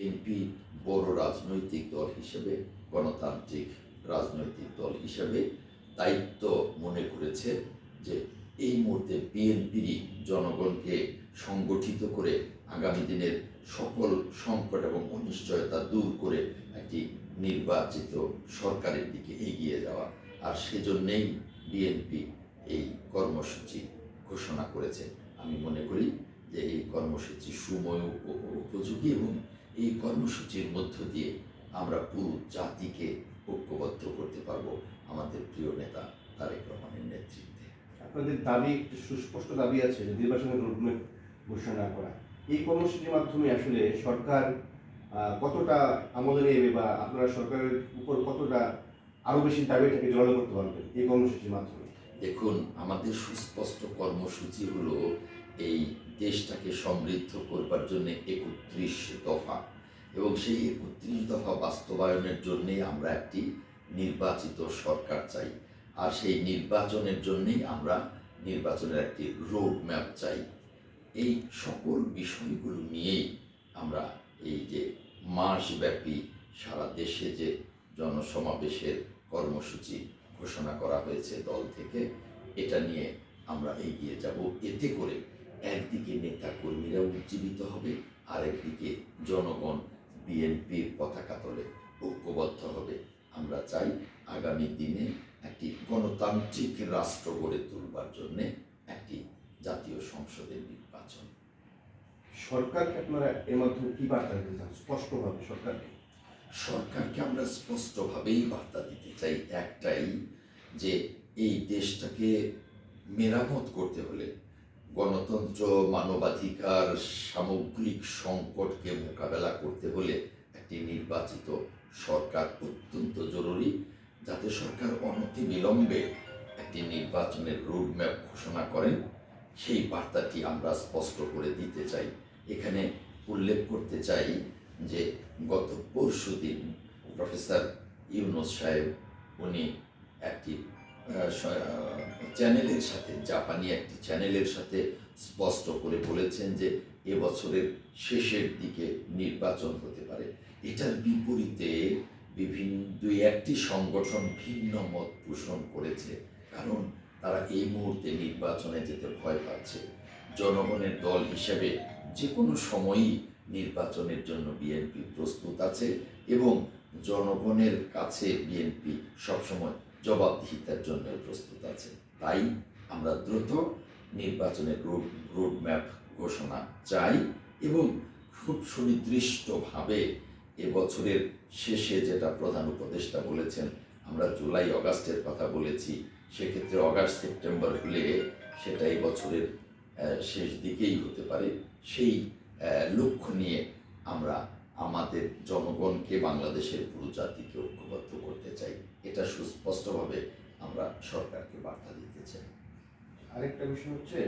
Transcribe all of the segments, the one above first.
BNP বড় রাজনৈতিক দল হিসেবে, গণতান্ত্রিক রাজনৈতিক দল হিসেবে দায়িত্ব মনে করেছে যে এই মুহূর্তে বিএনপিরই জনগণকে সংগঠিত করে আগামী দিনের সকল সংকট এবং অনিশ্চয়তা দূর করে একটি নির্বাচিত সরকারের দিকে এগিয়ে যাওয়া। আর সেজন্যেই বিএনপি এই কর্মসূচি ঘোষণা করেছে। আমি মনে করি যে এই কর্মসূচি সময় উপ- উপযোগী এবং এই কর্মসূচির মধ্য দিয়ে আমরা পুরো জাতিকে ঐক্যবদ্ধ করতে পারব আমাদের প্রিয় নেতা তারেক রহমানের নেতৃত্বে। আপনাদের দাবি একটি সুস্পষ্ট দাবি আছে যে নির্বাচনের রোডম্যাপ ঘোষণা করা। এই কর্মসূচির মাধ্যমে আসলে সরকার কতটা আমলে নেবে বা আপনারা সরকারের উপর কতটা আরও বেশি দাবিটাকে জড়ো করতে পারবেন এই কর্মসূচির মাধ্যমে? দেখুন আমাদের সুস্পষ্ট কর্মসূচি হলো এই দেশটাকে সমৃদ্ধ করবার জন্য একত্রিশ দফা এবং সেই একত্রিশ দফা বাস্তবায়নের জন্যেই আমরা একটি নির্বাচিত সরকার চাই। আর সেই নির্বাচনের জন্যেই আমরা নির্বাচনের একটি রোড ম্যাপ চাই। এই সকল বিষয়গুলো নিয়েই আমরা এই যে মাসব্যাপী সারা দেশে যে জনসমাবেশের কর্মসূচি ঘোষণা করা হয়েছে দল থেকে, এটা নিয়ে আমরা এগিয়ে যাব। এতে করে উজ্জীবিত হবে। আর একদিকে জনগণ বিএনপির পতাকা তলে ঐক্যবদ্ধ হবে। আমরা চাই আগামী দিনে একটি গণতান্ত্রিক রাষ্ট্র গড়ে তুলবার জন্যে একটি জাতীয় সংসদের নির্বাচন। সরকারকে আপনারা এর মাধ্যমে কি বার্তা দিতে চান? স্পষ্টভাবে সরকারকে। সরকারকে আমরা স্পষ্টভাবেই বার্তা দিতে চাই একটাই যে এই দেশটাকে মেরামত করতে হলে গণতন্ত্র, মানবাধিকার, সামগ্রিক সংকটকে মোকাবেলা করতে হলে একটি নির্বাচিত সরকার অত্যন্ত জরুরি, যাতে সরকার অনতি বিলম্বে একটি নির্বাচনের রোডম্যাপ ঘোষণা করেন। সেই বার্তাটি আমরা স্পষ্ট করে দিতে চাই। এখানে উল্লেখ করতে চাই যে গত পরশু দিন প্রফেসর ইউনুস সাহেব, উনি একটি চ্যানেলের সাথে, জাপানি একটি চ্যানেলের সাথে স্পষ্ট করে বলেছেন যে এবছরের শেষের দিকে নির্বাচন হতে পারে। এটার বিপরীতে বিভিন্ন, দুই একটি সংগঠন ভিন্ন মত পোষণ করেছে, কারণ তারা এই মুহূর্তে নির্বাচনে যেতে ভয় পাচ্ছে। জনগণের দল হিসেবে যে কোনো সময়ই নির্বাচনের জন্য বিএনপি প্রস্তুত আছে এবং জনগণের কাছে বিএনপি সবসময় জবাবদিহিতার জন্য প্রস্তুত আছে। তাই আমরা দ্রুত নির্বাচনের রোড রোডম্যাপ ঘোষণা চাই এবং খুব সুনির্দিষ্টভাবে এবছরের শেষে যেটা প্রধান উপদেষ্টা বলেছেন আমরা জুলাই অগাস্টের কথা বলেছি সেক্ষেত্রে অগাস্ট সেপ্টেম্বর হলে সেটা এবছরের আহ, শেষ দিকেই হতে পারে। সেই লক্ষ্য নিয়ে আমরা আমাদের জনগণকে বাংলাদেশের পুরো জাতিকে ঐক্যবদ্ধ করতে চাই। এটা সুস্পষ্টভাবে আমরা সরকারকে বার্তা দিতে চাই। আরেকটা বিষয় হচ্ছে,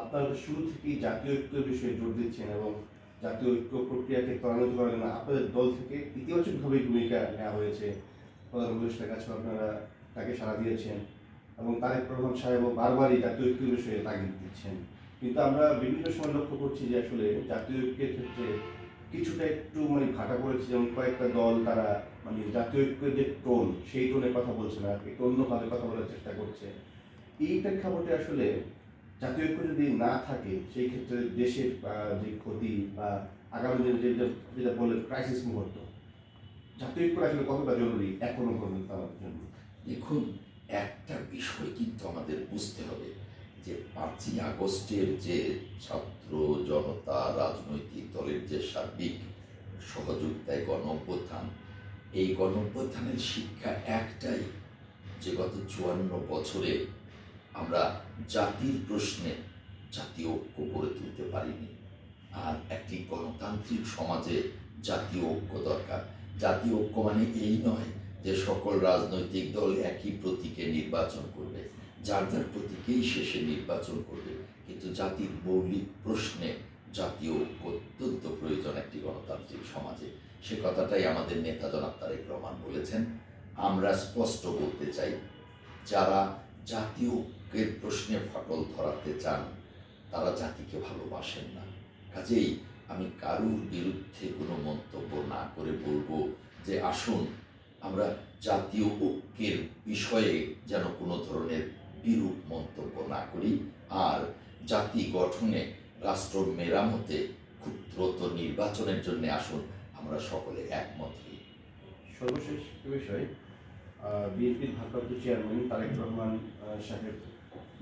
আপনারা শুরু থেকেই জাতীয় ঐক্যের বিষয়ে জোর দিচ্ছেন এবং জাতীয় ঐক্য প্রক্রিয়াকে ত্বরান্বিত করার জন্য আপনাদের দল থেকে ইতিবাচকভাবেই ভূমিকা নেওয়া হয়েছে। প্রধান উপদেষ্টার কাছে আপনারা তাকে সাড়া দিয়েছেন এবং তারেক রহমান সাহেবও বারবারই জাতীয় ঐক্যের বিষয়ে তাগিদ দিচ্ছেন। কিন্তু আমরা বিভিন্ন সময় লক্ষ্য করছি যে আসলে জাতীয় ঐক্যের ক্ষেত্রে কিছুটা একটু মানে ঘাটা পড়েছে যেমন কয়েকটা দল তারা মানে জাতীয় ঐক্যের যে টোন, সেই টোনে কথা বলছে না একটু অন্যভাবে কথা বলার চেষ্টা করছে। এই প্রেক্ষাপটে আসলে জাতীয় ঐক্য যদি না থাকে, সেই ক্ষেত্রে দেশের যে ক্ষতি বা আগামী দিনে যে, যেটা বললেন ক্রাইসিস মুহূর্ত, জাতীয় ঐক্য আসলে কতটা জরুরি এখনও পর্যন্ত আমাদের জন্য? দেখুন, একটা বিষয় কিন্তু আমাদের বুঝতে হবে। যে পাঁচই আগস্টের যে ছাত্র জনতা রাজনৈতিক দলের যে সার্বিক সহযোগিতায় গণ এই গণ শিক্ষা একটাই যে গত চুয়ান্ন বছরে আমরা জাতির প্রশ্নে জাতীয় ঐক্য গড়ে তুলতে পারিনি। আর একটি গণতান্ত্রিক সমাজে জাতীয় ঐক্য দরকার। জাতীয় ঐক্য মানে এই নয় যে সকল রাজনৈতিক দল একই প্রতীকে নির্বাচন করবে। যার যার প্রতীকেই শেষে নির্বাচন করবে। কিন্তু জাতির মৌলিক প্রশ্নে জাতীয় অত্যন্ত প্রয়োজন একটি গণতান্ত্রিক সমাজে। সে কথাটাই আমাদের নেতা জনাব তারেক রহমান বলেছেন। আমরা স্পষ্ট বলতে চাই, যারা জাতীয় ঐক্যের প্রশ্নে ফাটল ধরাতে চান, তারা জাতিকে ভালোবাসেন না। কাজেই আমি কারুর বিরুদ্ধে কোনো মন্তব্য না করে বলব যে, আসুন, আমরা জাতীয় ঐক্যের বিষয়ে যেন কোনো ধরনের বিরূপ মন্তব্য না করি আর জাতি গঠনে রাষ্ট্র মেরামতে খুব দ্রুত নির্বাচনের জন্য আসুন, আমরা সকলে একমত হই। সর্বশেষ বিষয় বিএনপির ভারপ্রাপ্ত চেয়ারম্যান তারেক রহমান সাহেব,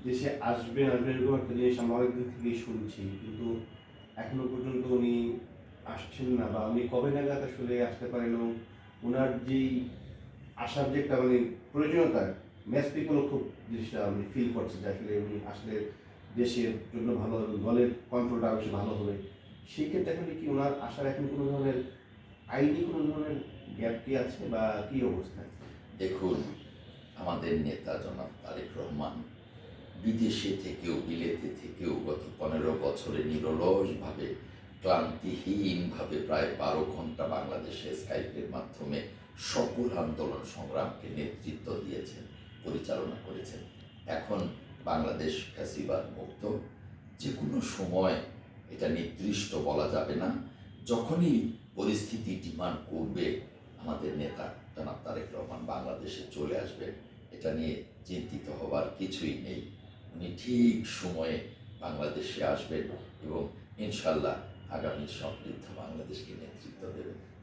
দেশে আসবেন আসবেন এরকম একটা জিনিস আমরা অনেকদিন থেকেই শুনছি, কিন্তু এখনও পর্যন্ত উনি আসছেন না, বা উনি কবে নাগাদ আসলে আসতে পারেন ওনার যেই আসার যে একটা মানে প্রয়োজনীয়তা ম্যাচ পিপলও খুব জিনিসটা আমি ফিল করছে যে আসলে উনি আসলে দেশের জন্য ভালো হবে, দলের কন্ট্রোলটা বেশি ভালো হবে। সেই ক্ষেত্রে আসলে কি ওনার আসার এখন কোনো ধরনের আইনি কোনো ধরনের গ্যাপ কি আছে বা কি অবস্থা দেখুন, আমাদের নেতা জনাব তারেক রহমান বিদেশে থেকেও বিলেতে থেকেও গত পনেরো বছরে নিরলসভাবে, ক্লান্তিহীনভাবে প্রায় বারো ঘণ্টা বাংলাদেশে স্কাইপের মাধ্যমে সকল আন্দোলন সংগ্রামকে নেতৃত্ব দিয়েছেন। পরিচালনা করেছেন। এখন বাংলাদেশ ফ্যাসিবাদ মুক্ত। যে কোনো সময় এটা নির্দিষ্ট বলা যাবে না। যখনই পরিস্থিতি ডিমান্ড করবে, আমাদের নেতা জনাব তারেক রহমান বাংলাদেশে চলে আসবেন এটা নিয়ে চিন্তিত হবার কিছুই নেই। উনি ঠিক সময়ে বাংলাদেশে আসবেন এবং ইনশাল্লাহ আগামী সমৃদ্ধ বাংলাদেশকে নেতৃত্ব দেবেন।